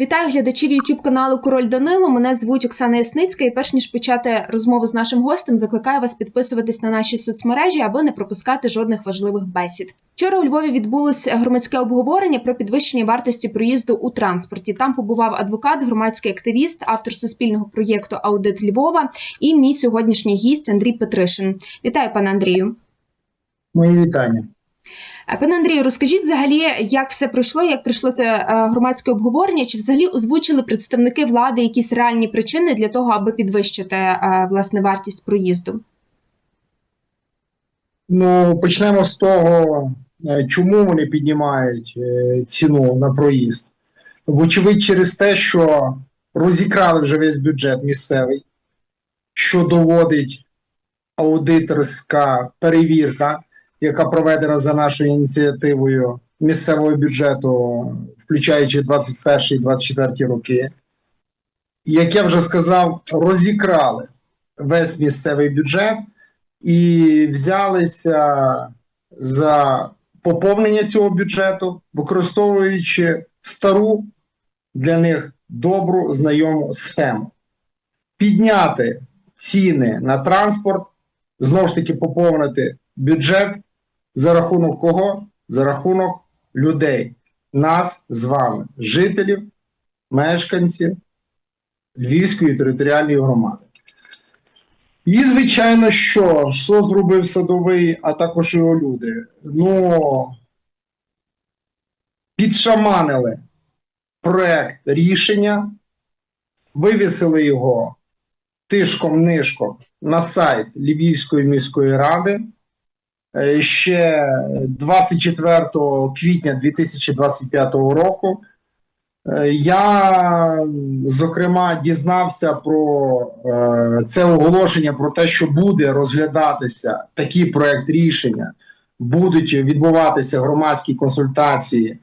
Вітаю глядачів YouTube каналу Король Данило. Мене звуть Оксана Ясницька. І перш ніж почати розмову з нашим гостем, закликаю вас підписуватись на наші соцмережі, аби не пропускати жодних важливих бесід. Вчора у Львові відбулося громадське обговорення про підвищення вартості проїзду у транспорті. Там побував адвокат, громадський активіст, автор суспільного проєкту Аудит Львова і мій сьогоднішній гість Андрій Петришин. Вітаю, пане Андрію. Мої вітання. Е, Пане Андрію, розкажіть взагалі, як все пройшло, як пройшло це е, громадське обговорення? Чи взагалі озвучили представники влади якісь реальні причини для того, аби підвищити е, власне вартість проїзду? Ну, почнемо з того, чому вони піднімають ціну на проїзд. Вочевидь, через те, що розікрали вже весь бюджет місцевий, що доводить аудиторська перевірка, яка проведена за нашою ініціативою місцевого бюджету, включаючи 21 і 24 роки. Як я вже сказав, розікрали весь місцевий бюджет і взялися за поповнення цього бюджету, використовуючи стару для них добру знайому схему. Підняти ціни на транспорт, знову ж таки поповнити бюджет за рахунок кого? За рахунок людей, нас з вами, жителів, мешканців Львівської територіальної громади. І, звичайно, що, що зробив садовий, а також його люди? Ну, підшаманили проект рішення, вивісили його тишком-нишком на сайт Львівської міської ради. Е, Ще 24 квітня 2025 року. Е, Я, зокрема, дізнався про е, це оголошення про те, що буде розглядатися такий проект рішення, будуть відбуватися громадські консультації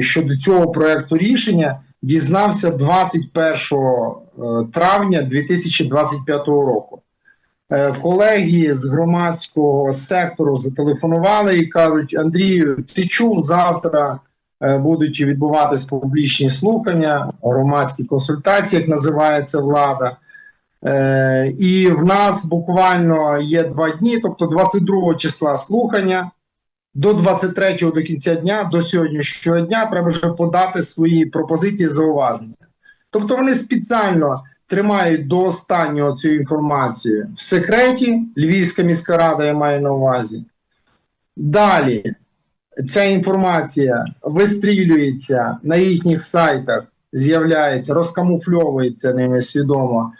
щодо цього проекту рішення. Дізнався 21 е, травня 2025 року. Е, Колеги з громадського сектору зателефонували і кажуть: Андрію, ти чув завтра е, будуть відбуватись публічні слухання, громадські консультації, як називається влада. Е, І в нас буквально є два дні, тобто 22 числа слухання. До 23 до кінця дня, до сьогоднішнього дня, треба вже подати свої пропозиції зауваження. Тобто вони спеціально тримають до останнього цю інформацію в секреті. Львівська міська рада я маю на увазі. Далі ця інформація вистрілюється на їхніх сайтах, з'являється, розкамуфльовується ними свідомо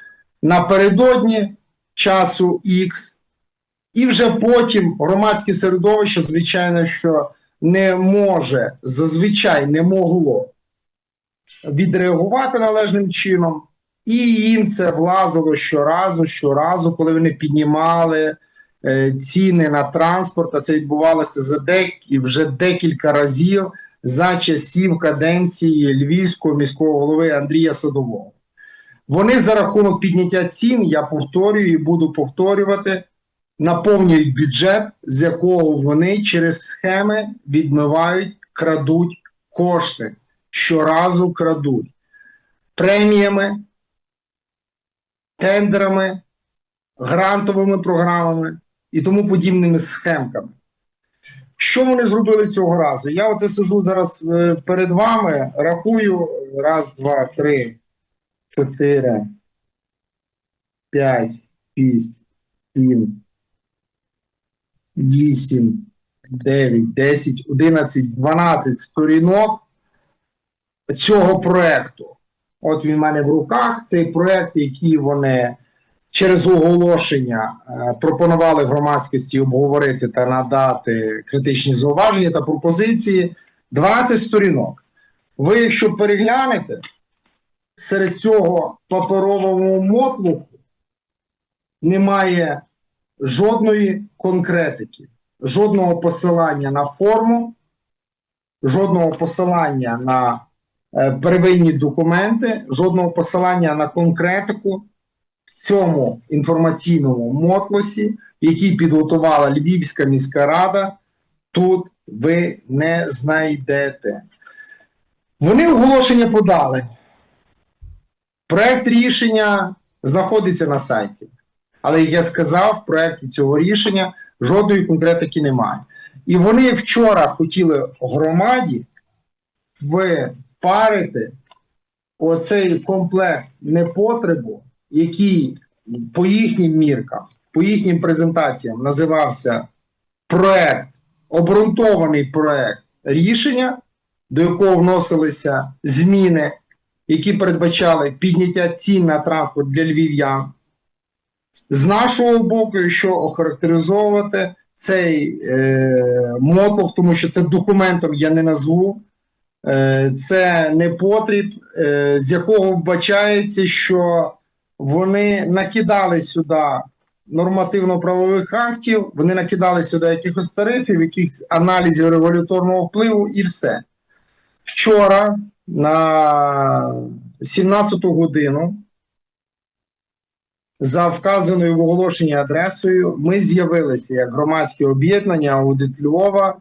напередодні часу X. І вже потім громадське середовище, звичайно, що не може, зазвичай не могло відреагувати належним чином, і їм це влазило щоразу, щоразу, коли вони піднімали е, ціни на транспорт, а це відбувалося за дек вже декілька разів за часів каденції Львівського міського голови Андрія Садового. Вони за рахунок підняття цін, я повторюю і буду повторювати, наповнюють бюджет, з якого вони через схеми відмивають, крадуть кошти. Щоразу крадуть преміями, тендерами, грантовими програмами і тому подібними схемками. Що вони зробили цього разу? Я оце сижу зараз е, перед вами, рахую раз, два, три, чотири, п'ять, шість, сім, вісім, дев'ять, десять, одинадцять, дванадцять сторінок цього проекту. От він в мене в руках. Цей проект, який вони через оголошення е, пропонували громадськості обговорити та надати критичні зауваження та пропозиції. 12 сторінок. Ви, якщо переглянете серед цього паперового мотлуху, немає жодної конкретики, жодного посилання на форму, жодного посилання на первинні документи, жодного посилання на конкретику в цьому інформаційному мотлосі, який підготувала Львівська міська рада, тут ви не знайдете. Вони оголошення подали. Проект рішення знаходиться на сайті. Але, як я сказав, в проєкті цього рішення жодної конкретики немає. І вони вчора хотіли громаді впарити оцей комплект непотребу, який по їхнім міркам, по їхнім презентаціям називався проект, обґрунтований проект рішення, до якого вносилися зміни, які передбачали підняття цін на транспорт для львів'ян. З нашого боку, якщо охарактеризовувати цей е, мотив, тому що це документом я не назву, це не потріб, е, з якого вбачається, що вони накидали сюди нормативно-правових актів, вони накидали сюди якихось тарифів, якихось аналізів регуляторного впливу і все. Вчора на 17 годину за вказаною в оголошенні адресою ми з'явилися як громадське об'єднання Аудит Львова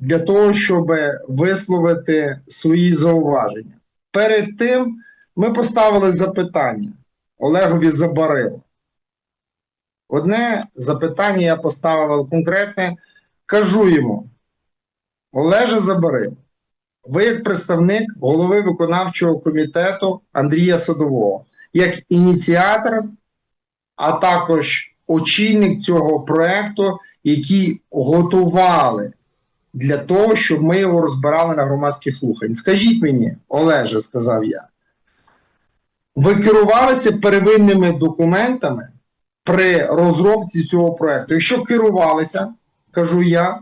для того, щоб висловити свої зауваження. Перед тим ми поставили запитання Олегові Забарилу. Одне запитання я поставив конкретне, кажу йому: Олеже Забарило, ви як представник голови виконавчого комітету Андрія Садового, як ініціатор, а також очільник цього проекту, який готували для того, щоб ми його розбирали на громадських слухань. Скажіть мені, Олеже, сказав я, ви керувалися первинними документами при розробці цього проекту? Якщо керувалися, кажу я,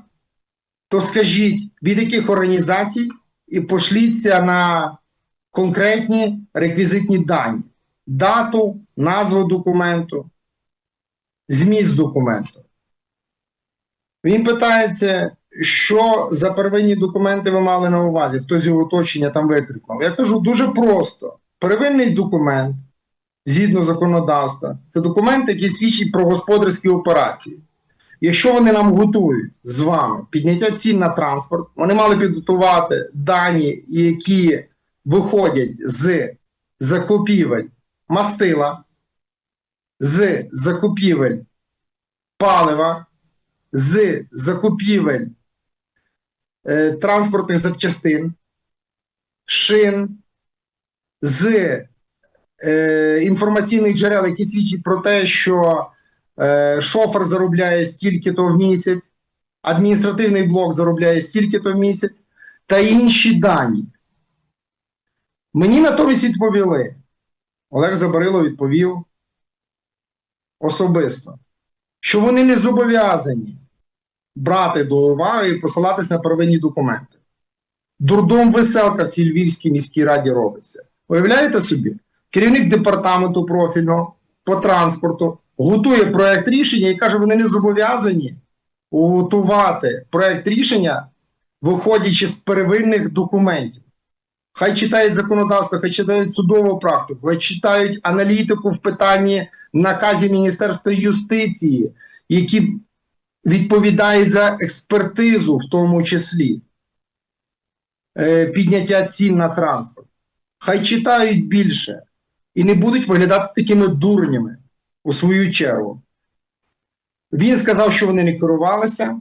то скажіть, від яких організацій і пошліться на конкретні реквізитні дані, дату, назву документу, зміст документу. Він питається, що за первинні документи ви мали на увазі, хтось його оточення там викрикнув. Я кажу дуже просто: первинний документ, згідно законодавства, це документ, який свідчить про господарські операції. Якщо вони нам готують з вами підняття цін на транспорт, вони мали підготувати дані, які виходять з закупівель мастила, з закупівель палива, з закупівель е, транспортних запчастин, шин, з е, інформаційних джерел, які свідчать про те, що е, шофер заробляє стільки-то в місяць, адміністративний блок заробляє стільки-то в місяць, та інші дані. Мені натомість відповіли. Олег Забарило відповів особисто, що вони не зобов'язані брати до уваги і посилатися на первинні документи. Дурдом веселка в цій Львівській міській раді робиться. Уявляєте собі? Керівник департаменту профільного по транспорту готує проект рішення і каже, вони не зобов'язані готувати проект рішення, виходячи з первинних документів. Хай читають законодавство, хай читають судову практику, хай читають аналітику в питанні наказів Міністерства юстиції, які відповідають за експертизу, в тому числі е, підняття цін на транспорт. Хай читають більше і не будуть виглядати такими дурнями у свою чергу. Він сказав, що вони не керувалися.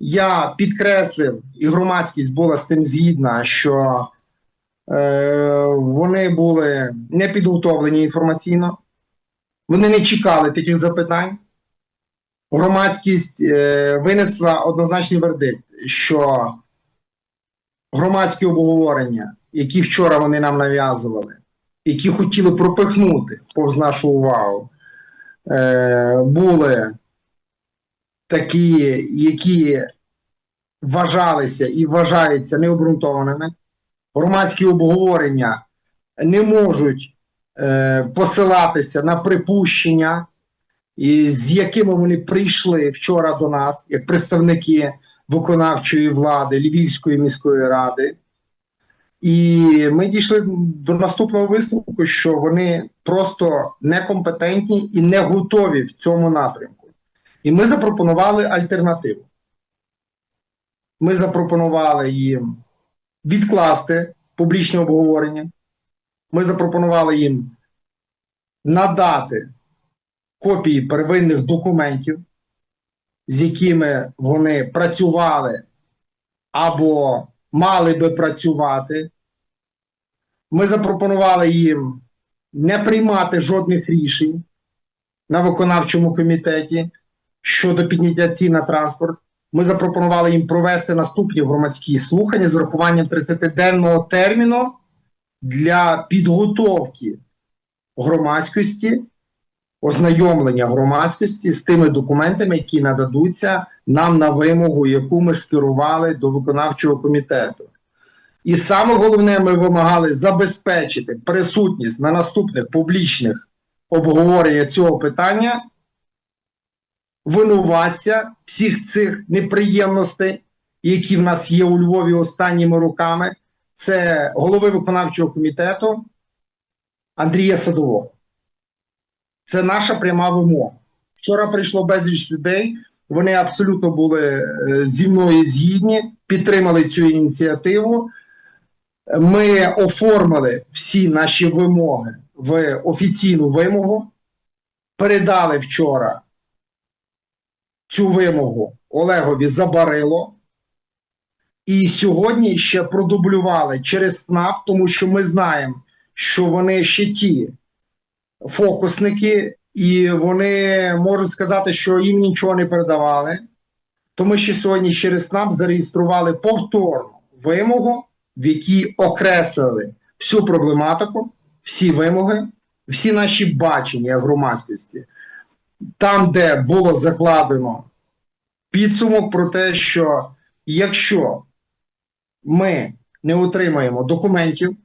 Я підкреслив, і громадськість була з тим згідна, що е, вони були не підготовлені інформаційно, вони не чекали таких запитань. Громадськість е, винесла однозначний вердикт, що громадські обговорення, які вчора вони нам нав'язували, які хотіли пропихнути повз нашу увагу, е, були такі, які вважалися і вважаються необґрунтованими. Громадські обговорення не можуть е, посилатися на припущення, і з якими вони прийшли вчора до нас, як представники виконавчої влади Львівської міської ради. І ми дійшли до наступного висновку, що вони просто некомпетентні і не готові в цьому напрямку. І ми запропонували альтернативу. Ми запропонували їм відкласти публічне обговорення. Ми запропонували їм надати копії первинних документів, з якими вони працювали або мали би працювати. Ми запропонували їм не приймати жодних рішень на виконавчому комітеті щодо підняття цін на транспорт. Ми запропонували їм провести наступні громадські слухання з урахуванням 30-денного терміну для підготовки громадськості, ознайомлення громадськості з тими документами, які нададуться нам на вимогу, яку ми скерували до виконавчого комітету. І саме головне, ми вимагали забезпечити присутність на наступних публічних обговорення цього питання винуватця всіх цих неприємностей, які в нас є у Львові останніми роками, це голови виконавчого комітету Андрія Садового. Це наша пряма вимога. Вчора прийшло безліч людей. Вони абсолютно були е, зі мною згідні, підтримали цю ініціативу. Ми оформили всі наші вимоги в офіційну вимогу, передали вчора цю вимогу Олегові Забарило. І сьогодні ще продублювали через СНАФ, тому що ми знаємо, що вони ще ті фокусники, і вони можуть сказати, що їм нічого не передавали. То ми ще сьогодні через СНАП зареєстрували повторну вимогу, в якій окреслили всю проблематику, всі вимоги, всі наші бачення громадськості, там, де було закладено підсумок про те, що якщо ми не отримаємо документів,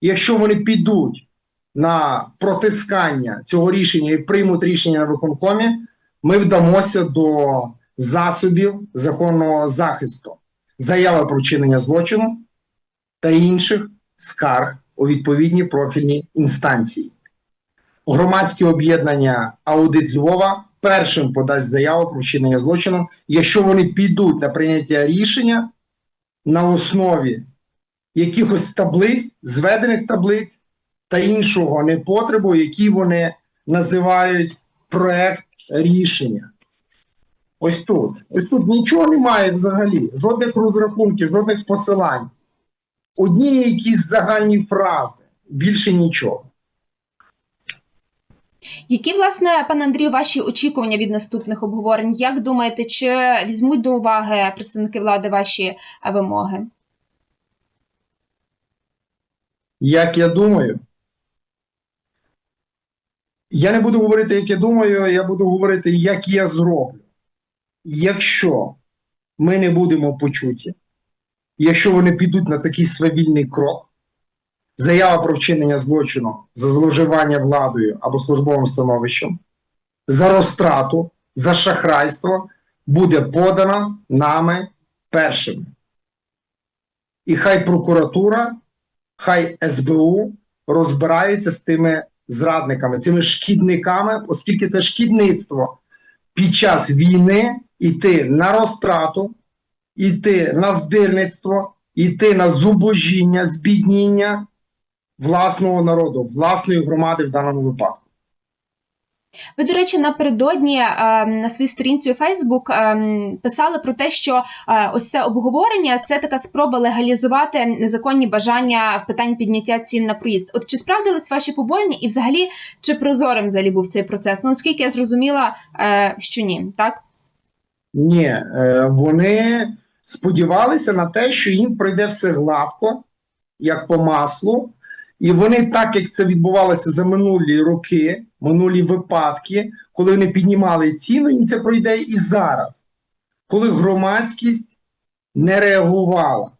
якщо вони підуть на протискання цього рішення і приймуть рішення на виконкомі, ми вдамося до засобів законного захисту, заяви про вчинення злочину та інших скарг у відповідні профільні інстанції. Громадське об'єднання Аудит Львова першим подасть заяву про вчинення злочину, якщо вони підуть на прийняття рішення на основі якихось таблиць, зведених таблиць та іншого непотребу, які вони називають проект рішення. Ось тут. Ось тут нічого немає взагалі, жодних розрахунків, жодних посилань. Одні якісь загальні фрази, більше нічого. Які, власне, пане Андрію, ваші очікування від наступних обговорень? Як думаєте, чи візьмуть до уваги представники влади ваші е, вимоги? Як я думаю, я не буду говорити, як я думаю, я буду говорити, як я зроблю. Якщо ми не будемо почуті, якщо вони підуть на такий свавільний крок, заява про вчинення злочину за зловживання владою або службовим становищем, за розтрату, за шахрайство буде подана нами першими. І хай прокуратура, хай СБУ розбирається з тими зрадниками, цими шкідниками, оскільки це шкідництво під час війни йти на розтрату, йти на здирництво, йти на зубожіння, збідніння власного народу, власної громади в даному випадку. Ви, до речі, напередодні е, на своїй сторінці у Фейсбук писали про те, що е, ось це обговорення це така спроба легалізувати незаконні бажання в питанні підняття цін на проїзд. От чи справдились ваші побоювання, і взагалі чи прозорим взагалі був цей процес? Ну оскільки я зрозуміла, е, що ні, так? Ні, вони сподівалися на те, що їм пройде все гладко, як по маслу. І вони, так як це відбувалося за минулі роки, минулі випадки, коли вони піднімали ціну, їм це пройде і зараз, коли громадськість не реагувала.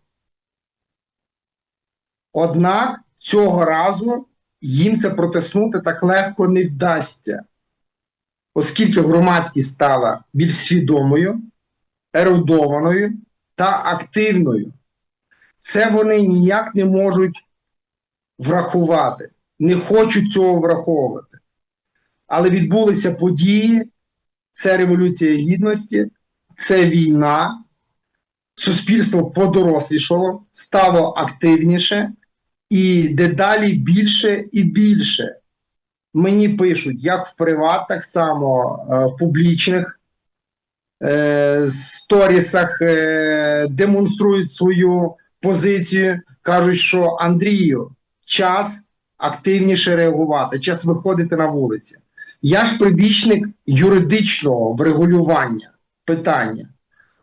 Однак цього разу їм це протиснути так легко не вдасться, оскільки громадськість стала більш свідомою, ерудованою та активною. Це вони ніяк не можуть врахувати, не хочуть цього враховувати. Але відбулися події, це Революція Гідності, це війна, суспільство подорослішало, стало активніше, І дедалі більше і більше. Мені пишуть, як в приват, так само е, в публічних е, сторісах е, демонструють свою позицію, кажуть, що Андрію, час активніше реагувати, час виходити на вулиці. Я ж прибічник юридичного врегулювання питання.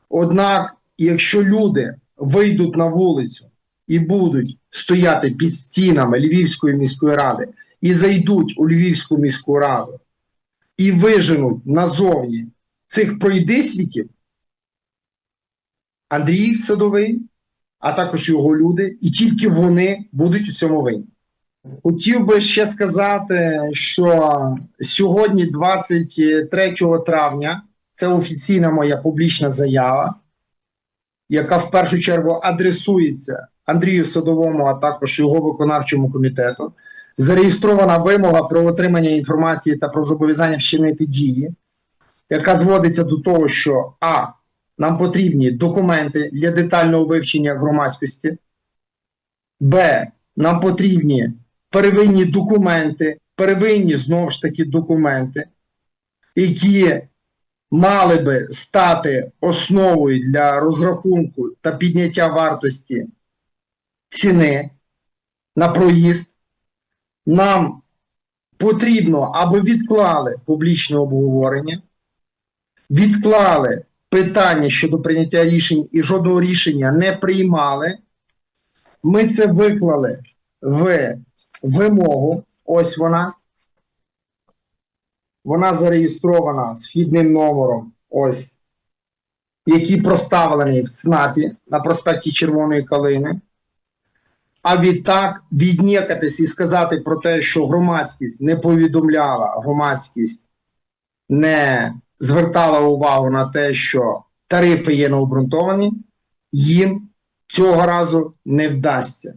Однак, якщо люди вийдуть на вулицю і будуть стояти під стінами Львівської міської ради і зайдуть у Львівську міську раду і виженуть назовні цих пройдисвітів, Андрій Садовий, а також його люди, і тільки вони будуть у цьому винні. Хотів би ще сказати, що сьогодні, 23 травня, це офіційна моя публічна заява, яка в першу чергу адресується Андрію Садовому, а також його виконавчому комітету. Зареєстрована вимога про отримання інформації та про зобов'язання вчинити дії, яка зводиться до того, що А. Нам потрібні документи для детального вивчення громадськості. Б. Нам потрібні первинні документи, первинні знову ж таки документи, які мали би стати основою для розрахунку та підняття вартості ціни на проїзд. Нам потрібно, аби відклали публічне обговорення, відклали питання щодо прийняття рішень і жодного рішення не приймали. Ми це виклали в вимогу. Ось вона. Вона зареєстрована з вхідним номером, ось, який проставлений в ЦНАПі на проспекті Червоної Калини. А відтак віднікатись і сказати про те, що громадськість не повідомляла, громадськість не звертала увагу на те, що тарифи є необґрунтовані, їм цього разу не вдасться.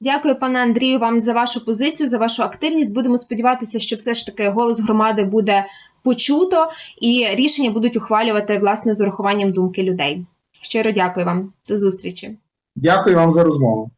Дякую, пане Андрію, вам за вашу позицію, за вашу активність. Будемо сподіватися, що все ж таки голос громади буде почуто і рішення будуть ухвалювати власне з урахуванням думки людей. Щиро дякую вам. До зустрічі. Дякую вам за розмову.